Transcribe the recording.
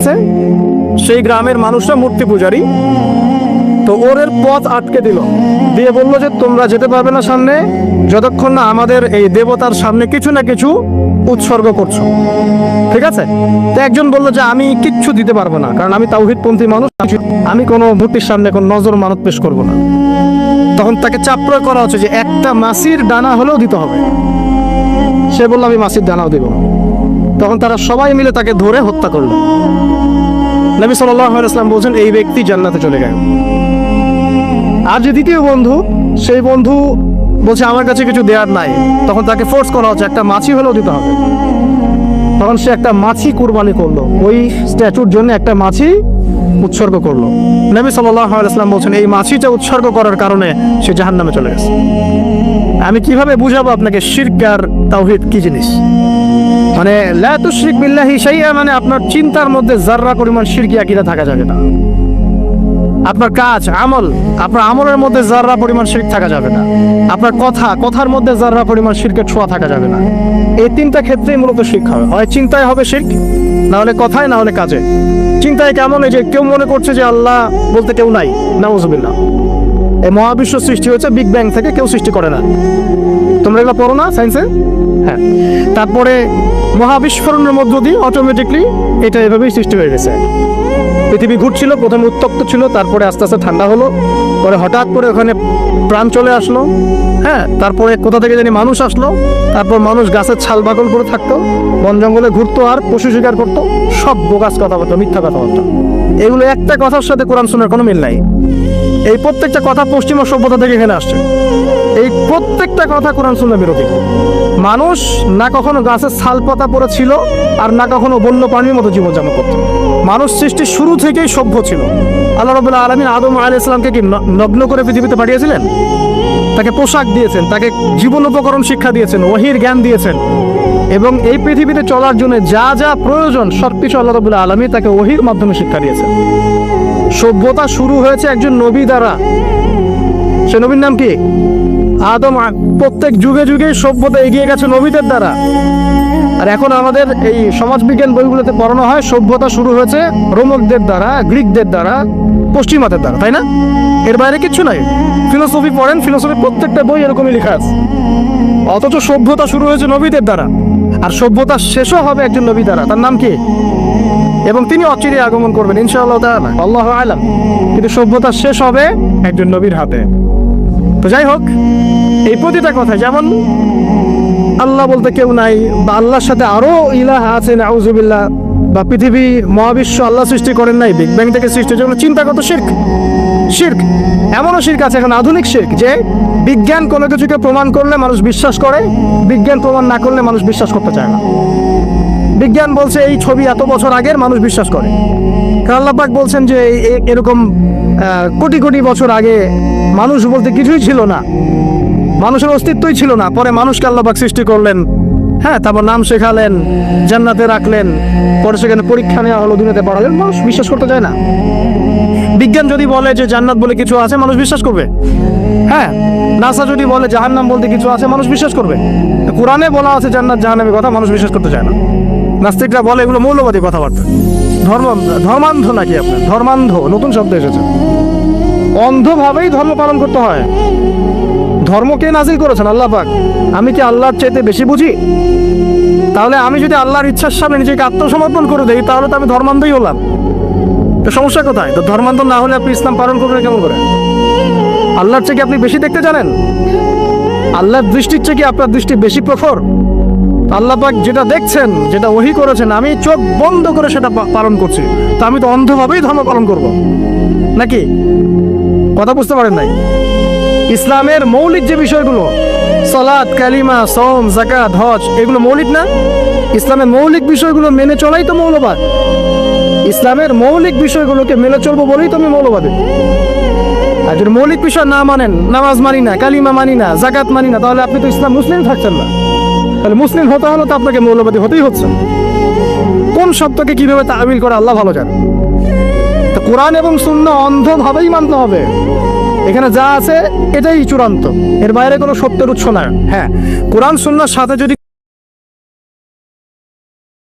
আছে? সেই গ্রামের মানুষরা মূর্তি পূজারী। তো ওরের পথ আটকে দিল। দিয়ে বলল যে, তোমরা যেতে পারবে না সামনে। যতক্ষণ না আমাদের এই দেবতার সামনে কিছু না কিছু উৎসর্গ করছ। ঠিক আছে? তো একজন বলল যে, আমি কিচ্ছু দিতে পারব না। কারণ আমি তাওহিদপন্থী মানুষ। আমি কোনো মূর্তির সামনে কোনো নজর মানত পেশ করব না। তখন তাকে চাপ প্রয়োগ করা হচ্ছে যে, একটা মাসির ডানা হলেও দিতে হবে। সে বলল, আমি মাসির ডানাও দেব তখন তারা সবাই মিলে তাকে ধরে হত্যা করল। নবী সাল্লাম বলছেন, এই ব্যক্তি জান্নাতে চলে গেল। আর যে দ্বিতীয় বন্ধু, সেই বন্ধু বলছে, আমার কাছে কিছু দেওয়ার নাই। তখন তাকে ফোর্স করা হচ্ছে, একটা মাছি হলেও দিতে হবে। তখন সে একটা মাছি কুরবানি করল। ওই স্ট্যাচুর জন্য একটা মাছি উৎসর্গ করল। নবী সাল্লাম বলছেন, এই মাছিটা উৎসর্গ করার কারণে সে জাহান্নামে চলে গেছে। আমি কীভাবে বুঝাবো আপনাকে, শিরক আর তাওহিদ কি জিনিস? মানে লা তুশরিক বিল্লাহি শাইআ মানে আপনার চিন্তার মধ্যে জাররা পরিমাণ শিরকি আকীদা থাকা যাবে না। আপনার কাজ, আমল, আপনার আমলের মধ্যে জাররা পরিমাণ শিরক থাকা যাবে না। আপনার কথা, কথার মধ্যে জাররা পরিমাণ শিরকের ছোঁয়া থাকা যাবে না। এই তিনটা ক্ষেত্রেই মূলত শিক্ষা হবে। হয় চিন্তায় হবে শিরক, না হলে কথায়, না হলে কাজে। চিন্তায় কেমন এই যে কেউ মনে করছে যে আল্লাহ বলতে কেউ নাই, নাউজুবিল্লাহ। এই মহাবিশ্ব সৃষ্টি হয়েছে বিগ ব্যাং থেকে কেউ সৃষ্টি করে না। তোমরা এগুলো পড়ো না সায়েন্সে হ্যাঁ। তারপরে মহাবিস্ফোরণের মধ্য দিয়ে অটোমেটিকলি এটা এভাবেই সৃষ্টি হয়ে গেছে। পৃথিবী ঘুরছিল, প্রথমে উত্তপ্ত ছিল, তারপরে আস্তে আস্তে ঠান্ডা হলো, পরে হঠাৎ করে ওখানে প্রাণ চলে আসলো হ্যাঁ তারপরে কোথা থেকে জানি মানুষ আসলো, তারপর মানুষ গাছের ছাল বাকল করে থাকতো, বন জঙ্গলে ঘুরতো আর পশু শিকার করতো, সব বোগাস কথাবার্তা, মিথ্যা কথাবার্তা। এগুলো একটা কথার সাথে কোরআন শোনার কোনো মিল নাই। এই প্রত্যেকটা কথা পশ্চিমা সভ্যতা থেকে এখানে আসছে। এই প্রত্যেকটা কথা কোরআন সুন্নাহ বিরোধী। মানুষ না কখনো গাছের ছাল পাতা পড়ে ছিল আর না কখনো বন্য প্রাণীর মতো জীবনযাপন করত। মানুষ সৃষ্টির শুরু থেকেই সভ্য ছিল। আল্লাহ রবুল্লাহ আলমিন আদম আল ইসলামকে কি নগ্ন করে পৃথিবীতে পাঠিয়েছিলেন? তাকে পোশাক দিয়েছেন, তাকে জীবন উপকরণ শিক্ষা দিয়েছেন ওহির জ্ঞান দিয়েছেন এবং এই পৃথিবীতে চলার জন্য যা যা প্রয়োজন সব কিছু আল্লাহ রবুল্লাহ আলমী তাকে ওহির মাধ্যমে শিক্ষা দিয়েছেন। সভ্যতা শুরু হয়েছে একজন নবী দ্বারা। সে নবীর নাম কি? আদম প্রত্যেক যুগে যুগে সভ্যতা এগিয়ে গেছে নবীদের দ্বারা। আর এখন আমাদের এই সমাজবিজ্ঞান বইগুলোতে পড়ানো হয়, সভ্যতা শুরু হয়েছে রোমকদের দ্বারা, গ্রিকদের দ্বারা, পশ্চিমাদের দ্বারা, তাই না? এর বাইরে কিচ্ছু নাই। ফিলোসফি পড়েন ফিলোসফি প্রত্যেকটা বই এরকমই লেখা আছে। অথচ সভ্যতা শুরু হয়েছে নবীদের দ্বারা। আর সভ্যতা শেষও হবে একজন নবী দ্বারা। তার নাম কি? এবং তিনি অচিরে আগমন করবেন, ইনশাআল্লাহ তাআলা। আল্লাহ আলাম। কিন্তু সভ্যতা শেষ হবে একজন নবীর হাতে। তো যাই হোক, এই প্রতিটা কথা যেমন আল্লাহ বলতে কেউ নাই, বা আল্লাহর সাথে আরও ইলাহ আছে, নাউজুবিল্লাহ, বা পৃথিবী, মহাবিশ্ব আল্লাহ সৃষ্টি করেন নাই বিগ ব্যাং থেকে সৃষ্টি যেগুলো চিন্তাগত শির্ক? শির্ক। এমনও শির্ক আছে এখন, আধুনিক শির্ক, যে বিজ্ঞান কোনো কিছুকে প্রমাণ করলে মানুষ বিশ্বাস করে, বিজ্ঞান প্রমাণ না করলে মানুষ বিশ্বাস করতে চায় না। বিজ্ঞান বলছে এই ছবি এত বছর আগের, মানুষ বিশ্বাস করে। কারণ আল্লাহ পাক বলছেন যে এরকম কোটি কোটি বছর আগে মানুষ বলতে কিছুই ছিল না। মানুষের অস্তিত্বই ছিল না। পরে মানুষকে আল্লাহ পাক সৃষ্টি করলেন। হ্যাঁ তারপর নাম শেখালেন, জান্নাতে রাখলেন। পরে সেখানে পরীক্ষা নেওয়া হলো, দুনিয়াতে পড়ালেন মানুষ বিশ্বাস করতে চায় না। বিজ্ঞান যদি বলে যে জান্নাত বলে কিছু আছে, মানুষ বিশ্বাস করবে। হ্যাঁ নাসা যদি বলে জাহান্নাম বলতে কিছু আছে, মানুষ বিশ্বাস করবে। কোরআনে বলা আছে জান্নাত জাহান্নামের কথা, মানুষ বিশ্বাস করতে চায় না। নাস্তিকরা বলে এগুলো মৌলবাদী কথাবার্তা। ধর্ম, ধর্মান্ধ নাকি আপনার? ধর্মান্ধ, নতুন শব্দ এসেছে। অন্ধভাবেই ধর্ম পালন করতে হয়। ধর্ম কে নাজিল করেছেন আল্লাহ পাক। আমি কি আল্লাহর চাইতে বেশি বুঝি? তাহলে আমি যদি আল্লাহর ইচ্ছার সামনে নিজেকে আত্মসমর্পণ করে দেই, তাহলে তো আমি ধর্মান্ধই হলাম। তো সমস্যা কোথায়? তো ধর্মান্ধ না হলে আপনি ইসলাম পালন করবেন কেমন করে? আল্লাহর চেয়ে কি আপনি বেশি দেখতে জানেন? আল্লাহর দৃষ্টির চেয়ে কি আপনার দৃষ্টি বেশি প্রখর? আল্লাহ পাক যেটা দেখছেন, যেটা ওহি করেছেন, আমি চোখ বন্ধ করে সেটা পালন করছি। তো আমি তো অন্ধভাবেই ধর্ম পালন করব। নাকি? কথা বুঝতে পারেন নাই? ইসলামের মৌলিক যে বিষয়গুলো সলাদ কালিমা সোম জাকাত হজ, এগুলো মৌলিক না? ইসলামের মৌলিক বিষয়গুলো মেনে চলাই তো মৌলবাদ। ইসলামের মৌলিক বিষয়গুলোকে মেনে চলবো বলেই তো আমি মৌলবাদী। আর যদি মৌলিক বিষয় না মানেন, নামাজ মানি না, কালিমা মানি না জাকাত মানি না, তাহলে আপনি তো ইসলাম মুসলিম থাকছেন না। তাহলে মুসলিম হতে হলে তো আপনাকে মৌলবাদী হতেই হচ্ছে। কোন শব্দকে কীভাবে তাবিল করে আল্লাহ ভালো জানে? তো কোরআন এবং শূন্য অন্ধভাবেই মানতে হবে। এখানে যা আছে এটাই চূড়ান্ত। এর বাইরে কোনো সত্যের উৎস না হ্যাঁ কোরআন শূন্যর সাথে যদি